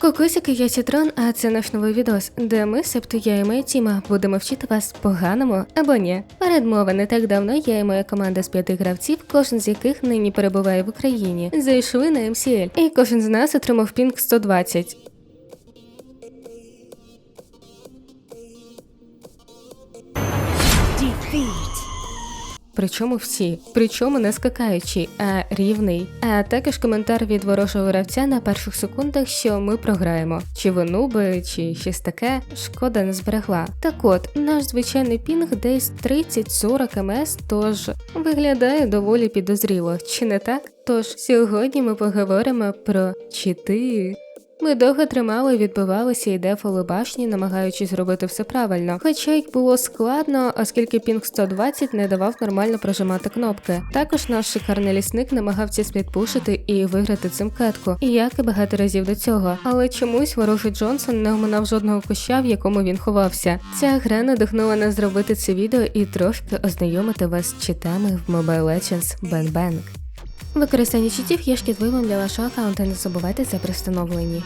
Кокосики, я Сітрон, а це наш новий відос, де ми, себто я і моя тіма, будемо вчити вас поганому або ні. Передмова не так давно я і моя команда з п'яти гравців, кожен з яких нині перебуває в Україні, зайшли на MCL, і кожен з нас отримав пінг 120. Причому всі, причому не скакаючий, а рівний. А також коментар від ворожого гравця на перших секундах, що ми програємо. Чи ви нуби, чи щось таке, шкода не зберегла. Так от, наш звичайний пінг десь 30-40 МС, тож виглядає доволі підозріло, чи не так? Тож сьогодні ми поговоримо про чити. Ми довго тримали, відбивалися і дефали башні, намагаючись зробити все правильно. Хоча й було складно, оскільки пінг 120 не давав нормально прожимати кнопки. Також наш шикарний лісник намагався сплітпушити і виграти цим катку, і як і багато разів до цього. Але чомусь ворожий Джонсон не оминав жодного куща, в якому він ховався. Ця гра надихнула нас зробити це відео і трошки ознайомити вас з читами в Mobile Legends Bang Bang. Використання читів є шкідливим для вашого аккаунта, не забувайте це при встановленні.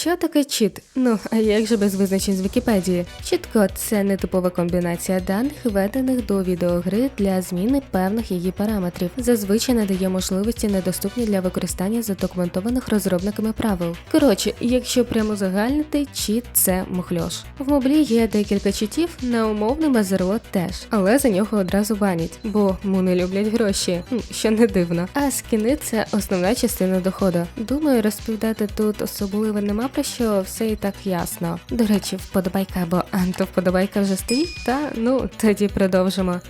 Що таке чіт? Ну, а як же без визначень з Вікіпедії? Чіт-код – це нетипова комбінація даних, введених до відеогри для зміни певних її параметрів. Зазвичай надає можливості недоступні для використання задокументованих розробниками правил. Коротше, якщо прямо загальнити, чіт це мухльош. В моблі є декілька читів, на умовний мазерлот теж, але за нього одразу банять, бо му не люблять гроші, що не дивно. А скіни це основна частина доходу. Думаю, розповідати тут особливо нема про що все і так ясно. До речі, вподобайка або антовподобайка вже стоїть, та ну тоді продовжимо.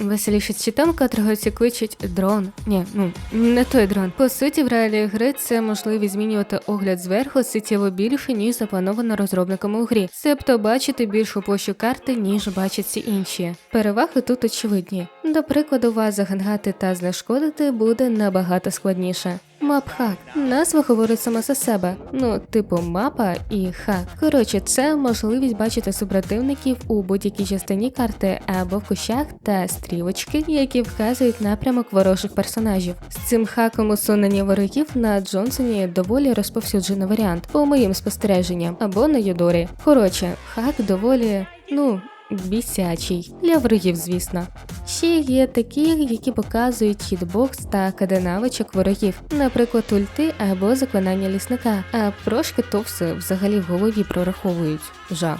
Веселіше з читом, котрого ці кличуть дрон. Ні, ну не той дрон. По суті, в реалії гри це можливість змінювати огляд зверху суттєво більше, ніж заплановано розробниками у грі, себто бачити більшу площу карти, ніж бачать всі інші. Переваги тут очевидні. До прикладу, вас загангати та знешкодити буде набагато складніше. Мапхак. Назва говорить сама за себе. Ну, типу мапа і хак. Коротше, це можливість бачити супротивників у будь-якій частині карти або в кущах та стрілочки, які вказують напрямок ворожих персонажів. З цим хаком усунення ворогів на Джонсоні доволі розповсюджений варіант, по моїм спостереженням, або на Юдорі. Коротше, хак доволі, ну. Бісячий для ворогів, звісно. Ще є такі, які показують хітбокс та каденавичок ворогів, наприклад, ульти або заклинання лісника. А прошки то все взагалі в голові прораховують. Жах.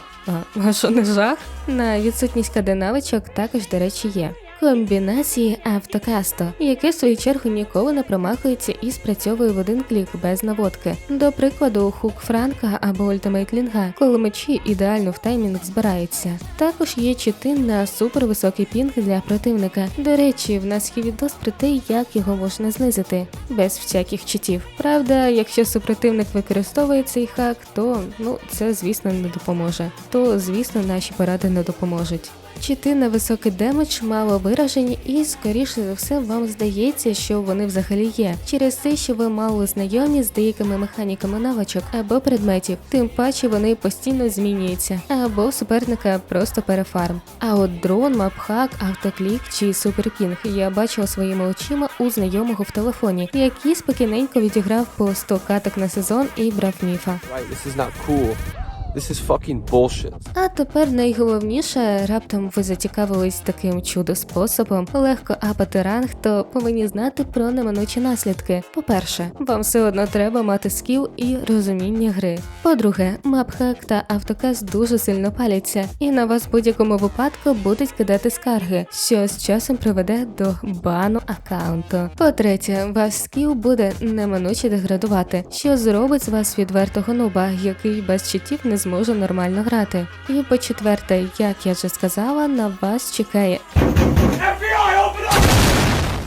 А, що не жах? На відсутність каденавичок також, до речі, є. Комбінації автокасто, яке в свою чергу ніколи не промахується і спрацьовує в один клік без наводки. До прикладу, хук Франка або ультимейт Лінга, коли мечі ідеально в таймінг збираються. Також є чити на супервисокий пінг для противника. До речі, в нас є відос про те, як його можна знизити без всяких читів. Правда, якщо супротивник використовує цей хак, то ну це звісно не допоможе. То звісно наші поради не допоможуть. Чити на високий демедж мало виражені, і скоріше за все вам здається, що вони взагалі є, через те, що ви мало знайомі з деякими механіками навичок або предметів, тим паче вони постійно змінюються, або суперника просто перефарм. А от дрон, мапхак, автоклік чи суперкінг я бачила своїми очима у знайомого в телефоні, який спокійненько відіграв по 100 каток на сезон і брав міфа. Right, this is not cool. This is fucking bullshit. А тепер найголовніше, раптом ви зацікавились таким чудо способом легко апати ранг, то повинні знати про неминучі наслідки. По-перше, вам все одно треба мати скіл і розуміння гри. По-друге, мапхак та автоказ дуже сильно паляться, і на вас в будь-якому випадку будуть кидати скарги, що з часом приведе до бану аккаунту. По-третє, ваш скіл буде неминуче деградувати, що зробить з вас відвертого нуба, який без читів не зможе нормально грати. І по-четверте, як я вже сказала, на вас чекає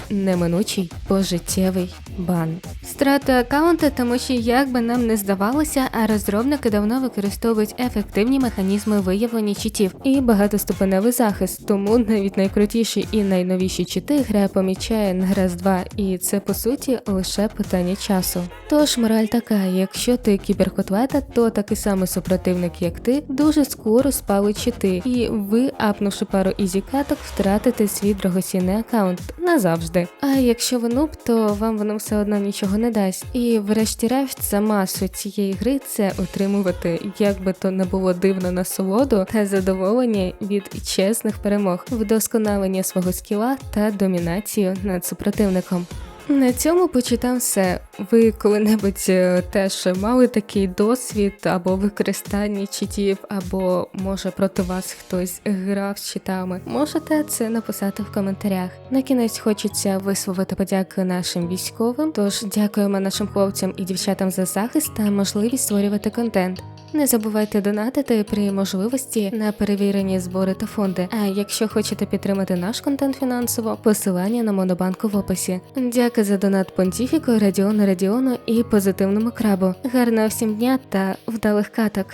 неминучий пожиттєвий бан. Страта аккаунта, тому що як би нам не здавалося, а розробники давно використовують ефективні механізми виявлення читів і багатоступеневий захист, тому навіть найкрутіші і найновіші чити гра помічає на раз два, і це по суті лише питання часу. Тож мораль така: якщо ти кіберкотлета, то такий самий супротивник, як ти, дуже скоро спалить чити, і ви, апнувши пару ізі каток, втратите свій драгоцінний аккаунт назавжди. Завжди. А якщо ви нуб, то вам воно все одно нічого не дасть. І врешті-решт, сама суть цієї гри це отримувати, як би то не було дивно насолоду та задоволення від чесних перемог, вдосконалення свого скіла та домінацію над супротивником. На цьому почитав все. Ви коли-небудь е, теж мали такий досвід або використання читів, або може проти вас хтось грав з читами? Можете це написати в коментарях. На кінець хочеться висловити подяку нашим військовим. Тож дякуємо нашим хлопцям і дівчатам за захист та можливість створювати контент. Не забувайте донатити при можливості на перевірені збори та фонди. А якщо хочете підтримати наш контент фінансово, посилання на монобанку в описі. Дякую за донат Понтіфіку, Радіону Радіону і позитивному крабу. Гарного всім дня та вдалих каток!